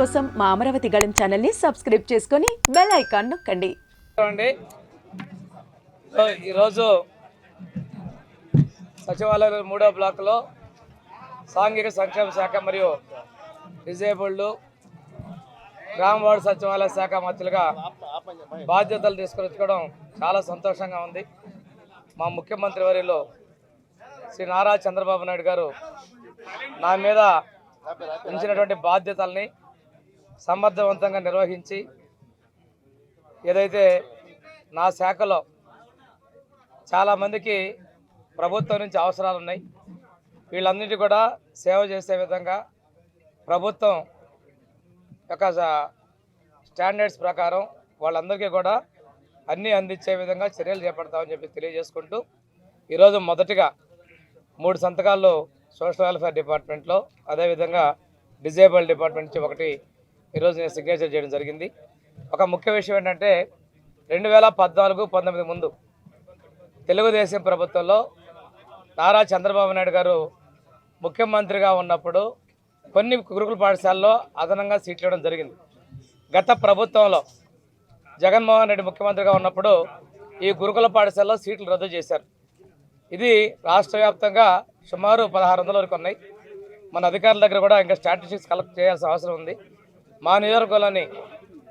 కోసం మా అమరావతి గళం ఛానల్ని సబ్స్క్రైబ్ చేసుకొని బెల్ ఐకాన్ నొక్కండి. ఈరోజు సచివాలయం మూడో బ్లాక్లో సాంఘిక సంక్షేమ శాఖ మరియు డిజేబుల్డ్ గ్రామ వార్డు సచివాలయ శాఖ మంత్రులుగా బాధ్యతలు తీసుకొచ్చుకోవడం చాలా సంతోషంగా ఉంది. మా ముఖ్యమంత్రి వర్యులు శ్రీ నారా చంద్రబాబు నాయుడు గారు నా మీద ఉంచినటువంటి బాధ్యతల్ని సమర్థవంతంగా నిర్వహించి ఏదైతే నా శాఖలో చాలామందికి ప్రభుత్వం నుంచి అవసరాలు ఉన్నాయి వీళ్ళందరికీ కూడా సేవ చేసే విధంగా ప్రభుత్వం యొక్క స్టాండర్డ్స్ ప్రకారం వాళ్ళందరికీ కూడా అన్నీ అందించే విధంగా చర్యలు చేపడతామని చెప్పి తెలియజేసుకుంటూ ఈరోజు మొదటిగా మూడు సంతకాలు సోషల్ వెల్ఫేర్ డిపార్ట్మెంట్లో అదేవిధంగా డిజేబుల్ డిపార్ట్మెంట్ నుంచి ఒకటి ఈరోజు నేను సిగ్నేచర్ చేయడం జరిగింది. ఒక ముఖ్య విషయం ఏంటంటే రెండు వేల పద్నాలుగు పంతొమ్మిది ముందు తెలుగుదేశం ప్రభుత్వంలో నారా చంద్రబాబు నాయుడు గారు ముఖ్యమంత్రిగా ఉన్నప్పుడు కొన్ని గురుకుల పాఠశాలలో అదనంగా సీట్లు ఇవ్వడం జరిగింది. గత ప్రభుత్వంలో జగన్మోహన్ రెడ్డి ముఖ్యమంత్రిగా ఉన్నప్పుడు ఈ గురుకుల పాఠశాలలో సీట్లు రద్దు చేశారు. ఇది రాష్ట్ర వ్యాప్తంగా సుమారు పదహారు వందల వరకు ఉన్నాయి. మన అధికారుల దగ్గర కూడా ఇంకా స్ట్రాటజీస్ కలెక్ట్ చేయాల్సిన అవసరం ఉంది. మా నియోజకవర్గంలోని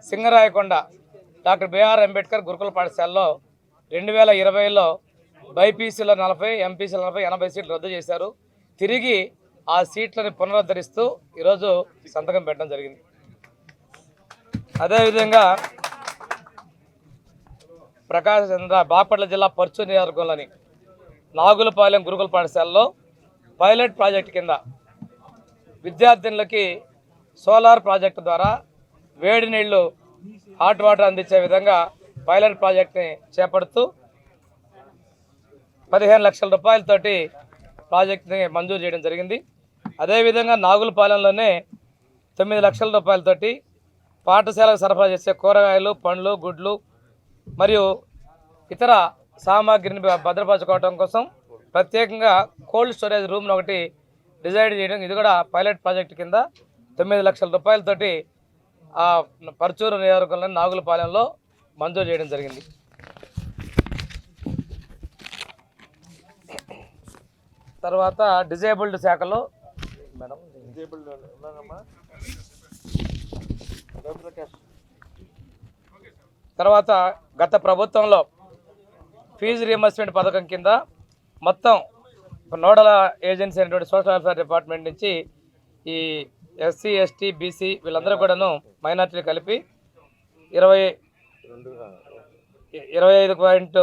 సింగరాయకొండ డాక్టర్ బిఆర్ అంబేద్కర్ గురుకుల పాఠశాలలో రెండు వేల ఇరవైలో బైపీసీలో నలభై ఎంపీసీలో నలభై ఎనభై సీట్లు రద్దు చేశారు. తిరిగి ఆ సీట్లను పునరుద్ధరిస్తూ ఈరోజు సంతకం పెట్టడం జరిగింది. అదేవిధంగా ప్రకాశం చంద్ర బాపట్ల జిల్లా పర్చు నియోజకవర్గంలోని నాగులపాలెం గురుకుల పాఠశాలలో పైలట్ ప్రాజెక్ట్ కింద విద్యార్థినులకి సోలార్ ప్రాజెక్టు ద్వారా వేడి నీళ్ళు హాట్ వాటర్ అందించే విధంగా పైలట్ ప్రాజెక్ట్ని చేపడుతూ పదిహేను లక్షల రూపాయలతోటి ప్రాజెక్ట్ని మంజూరు చేయడం జరిగింది. అదేవిధంగా నాగులపాలెంలోనే తొమ్మిది లక్షల రూపాయలతోటి పాఠశాలకు సరఫరా చేసే కూరగాయలు పండ్లు గుడ్లు మరియు ఇతర సామాగ్రిని భద్రపరచుకోవడం కోసం ప్రత్యేకంగా కోల్డ్ స్టోరేజ్ రూమ్ను ఒకటి డిజైన్ చేయడం. ఇది కూడా పైలట్ ప్రాజెక్ట్ కింద తొమ్మిది లక్షల రూపాయలతోటి ఆ పరచూరు నియోజకవర్గంలోని నాగులపాలెంలో మంజూరు చేయడం జరిగింది. తర్వాత డిజేబుల్డ్ శాఖలో మేడం. తర్వాత గత ప్రభుత్వంలో ఫీజు రియంబర్స్మెంట్ పథకం కింద మొత్తం నోడల్ ఏజెన్సీ అయినటువంటి సోషల్ వెల్ఫేర్ డిపార్ట్మెంట్ నుంచి ఈ ఎస్సీ ఎస్టీ బీసీ వీళ్ళందరూ కూడాను మైనార్టీలు కలిపి ఇరవై ఇరవై ఐదు పాయింట్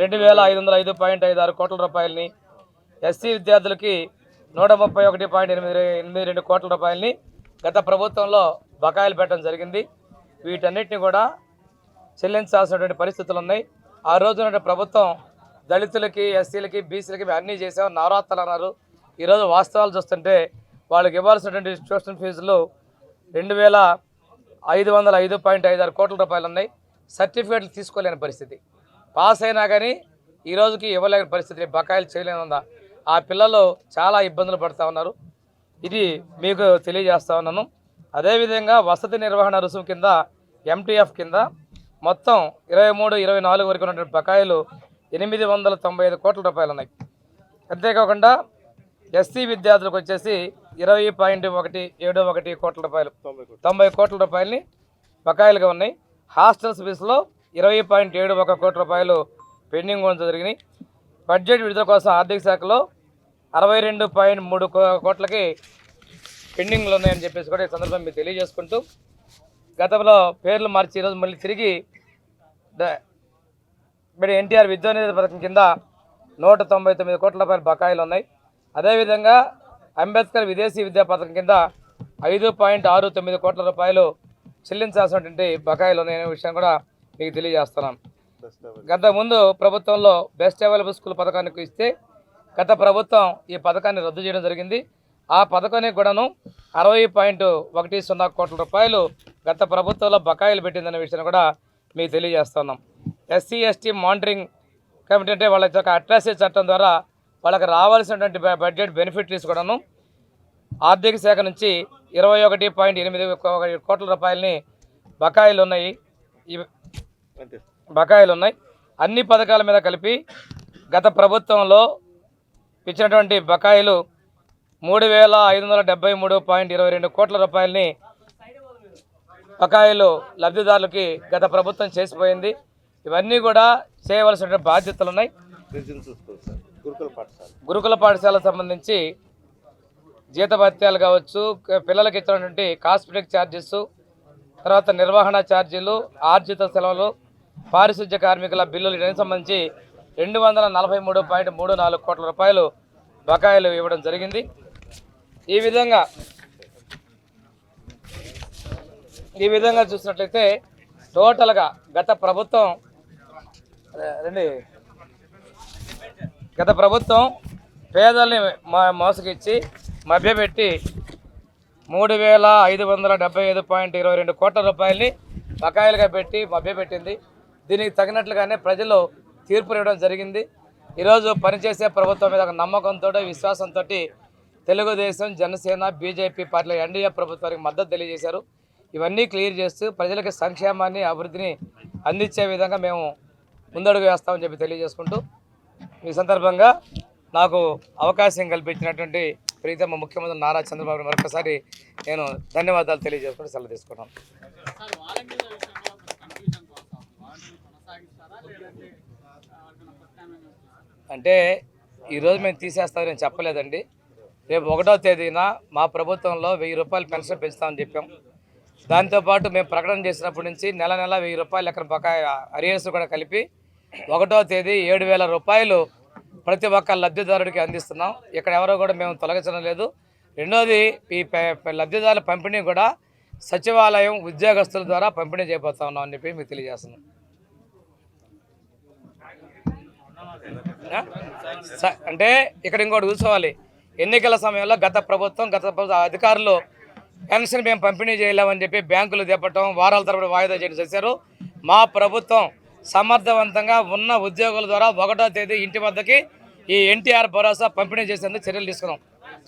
రెండు వేల ఐదు వందల ఐదు పాయింట్ ఐదు ఆరు కోట్ల రూపాయలని ఎస్సీ విద్యార్థులకి నూట ముప్పై ఒకటి పాయింట్ ఎనిమిది ఎనిమిది రెండు కోట్ల రూపాయలని గత ప్రభుత్వంలో బకాయిలు పెట్టడం జరిగింది. వీటన్నిటిని కూడా చెల్లించాల్సినటువంటి పరిస్థితులు ఉన్నాయి. ఆ రోజున ప్రభుత్వం దళితులకి ఎస్సీలకి బీసీలకి అన్నీ చేసాం. నవరాత్రులు అన్నారు ఈరోజు వాస్తవాలు చూస్తుంటే వాళ్ళకి ఇవ్వాల్సినటువంటి ట్యూషన్ ఫీజులు రెండు వేల ఐదు వందల ఐదు పాయింట్ ఐదు ఆరు కోట్ల రూపాయలు ఉన్నాయి. సర్టిఫికేట్లు తీసుకోలేని పరిస్థితి. పాస్ అయినా కానీ ఈ రోజుకి ఇవ్వలేని పరిస్థితి బకాయిలు చేయలేనుందా ఆ పిల్లలు చాలా ఇబ్బందులు పడుతూ ఉన్నారు. ఇది మీకు తెలియజేస్తా ఉన్నాను. అదేవిధంగా వసతి నిర్వహణ రుసుము కింద ఎంటీఎఫ్ కింద మొత్తం ఇరవై మూడు ఇరవై నాలుగు వరకు ఉన్నటువంటి బకాయిలు ఎనిమిది వందల తొంభై ఐదు కోట్ల రూపాయలు ఉన్నాయి. అంతేకాకుండా ఎస్సీ విద్యార్థులకు వచ్చేసి ఇరవై పాయింట్ ఒకటి ఏడు ఒకటి కోట్ల రూపాయలు. తొంభై కోట్ల. రూపాయలని బకాయిలుగా ఉన్నాయి. హాస్టల్స్ ఫీజులో ఇరవై పాయింట్ ఏడు ఒక కోటి రూపాయలు పెండింగ్ ఉండడం జరిగినాయి బడ్జెట్ విడుదల కోసం ఆర్థిక శాఖలో అరవై రెండు పాయింట్ మూడు కోట్లకి పెండింగ్లు ఉన్నాయని చెప్పేసి కూడా ఈ సందర్భం మీకు తెలియజేసుకుంటూ గతంలో పేర్లు మార్చి ఈరోజు మళ్ళీ తిరిగి ఇప్పుడు ఎన్టీఆర్ విద్యోనిధి పథకం కింద నూట తొంభై తొమ్మిది కోట్ల రూపాయల బకాయిలు ఉన్నాయి. అదేవిధంగా అంబేద్కర్ విదేశీ విద్యా పథకం కింద ఐదు పాయింట్ ఆరు తొమ్మిది కోట్ల రూపాయలు చెల్లించాల్సినటువంటి బకాయిలు ఉన్నాయనే విషయం కూడా మీకు తెలియజేస్తున్నాను. గత ముందు ప్రభుత్వంలో బెస్ట్ అవైలబుల్ స్కూల్ పథకానికి ఇస్తే గత ప్రభుత్వం ఈ పథకాన్ని రద్దు చేయడం జరిగింది. ఆ పథకానికి కూడాను అరవై పాయింట్ ఒకటి సున్నా కోట్ల రూపాయలు గత ప్రభుత్వంలో బకాయిలు పెట్టిందనే విషయాన్ని కూడా మీకు తెలియజేస్తున్నాం. ఎస్సీ ఎస్టీ మానిటరింగ్ కమిటీ అంటే వాళ్ళ యొక్క అట్రాసిటీ చట్టం ద్వారా వాళ్ళకి రావాల్సినటువంటి బడ్జెట్ బెనిఫిట్ తీసుకోవడము ఆర్థిక శాఖ నుంచి ఇరవై ఒకటి పాయింట్ ఎనిమిది కోట్ల రూపాయలని బకాయిలు ఉన్నాయి. బకాయిలు ఉన్నాయి. అన్ని పథకాల మీద కలిపి గత ప్రభుత్వంలో ఇచ్చినటువంటి బకాయిలు మూడు వేల ఐదు వందల డెబ్బై మూడు పాయింట్ ఇరవై రెండు కోట్ల రూపాయలని బకాయిలు లబ్ధిదారులకి గత ప్రభుత్వం చేసిపోయింది. ఇవన్నీ కూడా చేయవలసిన బాధ్యతలు ఉన్నాయి. గురుకుల పాఠశాల. గురుకుల పాఠశాలకు సంబంధించి జీతభత్యాలు కావచ్చు పిల్లలకి ఇచ్చినటువంటి కాస్మెటిక్ ఛార్జెస్ తర్వాత నిర్వహణ ఛార్జీలు ఆర్జిత సెలవులు పారిశుధ్య కార్మికుల బిల్లులు దీనికి సంబంధించి రెండు వందల నలభై మూడు పాయింట్ మూడు నాలుగు కోట్ల రూపాయలు బకాయిలు ఇవ్వడం జరిగింది. ఈ విధంగా ఈ విధంగా చూసినట్లయితే టోటల్గా గత ప్రభుత్వం రండి. గత ప్రభుత్వం పేదల్ని మా- మోసగిచ్చి మభ్యపెట్టి మూడు వేల ఐదు వందల డెబ్బై ఐదు పాయింట్ ఇరవై రెండు కోట్ల రూపాయలని బకాయిలుగా పెట్టి మభ్యపెట్టింది. దీనికి తగినట్లుగానే ప్రజలు తీర్పు ఇవ్వడం జరిగింది. ఈరోజు పనిచేసే ప్రభుత్వం మీద ఒక నమ్మకంతో విశ్వాసంతో తెలుగుదేశం జనసేన బీజేపీ పార్టీల ఎన్డీఏ ప్రభుత్వానికి మద్దతు తెలియజేశారు. ఇవన్నీ క్లియర్ చేస్తూ ప్రజలకి సంక్షేమాన్ని అభివృద్ధిని అందించే విధంగా మేము ముందడుగు వేస్తామని చెప్పి తెలియజేసుకుంటూ ఈ సందర్భంగా నాకు అవకాశం కల్పించినటువంటి ప్రీతమ్మ ముఖ్యమంత్రి నారా చంద్రబాబు మరొకసారి నేను ధన్యవాదాలు తెలియజేసుకుని సెలవు తీసుకున్నాను అంటే ఈరోజు మేము తీసేస్తామని నేను చెప్పలేదండి. రేపు ఒకటో తేదీన మా ప్రభుత్వంలో వెయ్యి రూపాయలు పెన్షన్ పెంచుతామని చెప్పాం. దాంతోపాటు మేము ప్రకటన చేసినప్పటి నుంచి నెల నెల వెయ్యి రూపాయలు ఎక్కడ బకాయి అరియర్స్ కూడా కలిపి ఒకటో తేదీ ఏడు వేల రూపాయలు ప్రతి ఒక్క లబ్ధిదారుడికి అందిస్తున్నాం. ఇక్కడ ఎవరో కూడా మేము తొలగించడం లేదు. రెండోది ఈ లబ్ధిదారుల పంపిణీ కూడా సచివాలయం ఉద్యోగస్తుల ద్వారా పంపిణీ చేయబోతా ఉన్నాం అని చెప్పి మీకు తెలియజేస్తున్నాం. అంటే ఇక్కడ ఇంకోటి చూసుకోవాలి ఎన్నికల సమయంలో గత ప్రభుత్వం గత ప్రభుత్వ అధికారులు పెన్షన్ మేము పంపిణీ చేయలేమని చెప్పి బ్యాంకులు తెప్పటం వారాల తరబడి వాయిదా చేయడం చేశారు. మా ప్రభుత్వం సమర్థవంతంగా ఉన్న ఉద్యోగుల ద్వారా ఒకటో తేదీ ఇంటి వద్దకి ఈ ఎన్టీఆర్ భరోసా పంపిణీ చేసేందుకు చర్యలు తీసుకున్నాం.